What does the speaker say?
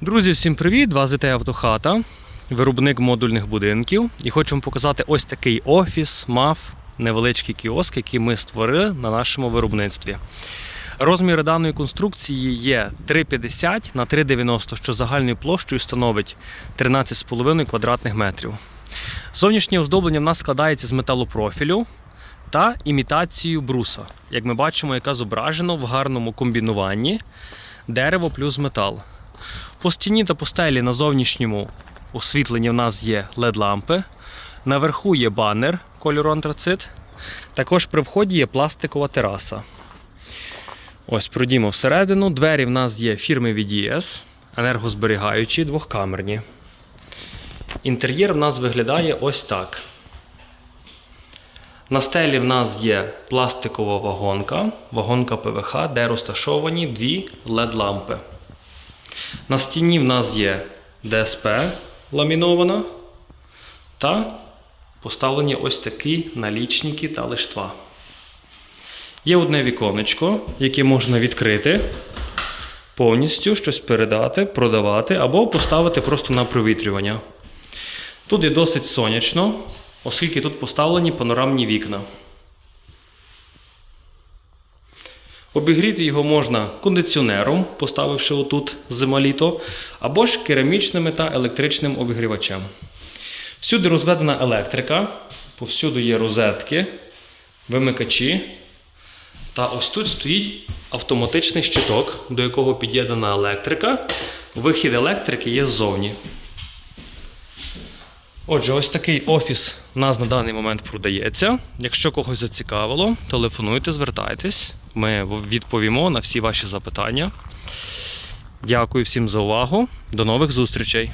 Друзі, всім привіт! Вас вітає Автохата, виробник модульних будинків. І хочу вам показати ось такий офіс, МАФ, невеличкий кіоск, який ми створили на нашому виробництві. Розміри даної конструкції є 3,50 на 3,90, що загальною площею становить 13,5 квадратних метрів. Зовнішнє оздоблення в нас складається з металопрофілю та імітацією бруса, як ми бачимо, яка зображено в гарному комбінуванні дерево плюс метал. По стіні та по стелі на зовнішньому освітленні в нас є LED-лампи. Наверху є банер кольору антрацит. Також при вході є пластикова тераса. Ось пройдімо всередину. Двері в нас є фірми VDS, енергозберігаючі, двохкамерні. Інтер'єр в нас виглядає ось так. На стелі в нас є пластикова вагонка, вагонка ПВХ, де розташовані дві LED-лампи. На стіні в нас є ДСП ламінована та поставлені ось такі налічники та лиштва. Є одне віконечко, яке можна відкрити, повністю щось передати, продавати або поставити просто на провітрювання. Тут є досить сонячно, оскільки тут поставлені панорамні вікна. Обігріти його можна кондиціонером, поставивши отут зима-літо, або ж керамічними та електричним обігрівачем. Всюди розведена електрика, повсюди є розетки, вимикачі. Та ось тут стоїть автоматичний щиток, до якого під'єднана електрика. Вихід електрики є ззовні. Отже, ось такий офіс у нас на даний момент продається. Якщо когось зацікавило, телефонуйте, звертайтесь. Ми відповімо на всі ваші запитання. Дякую всім за увагу. До нових зустрічей!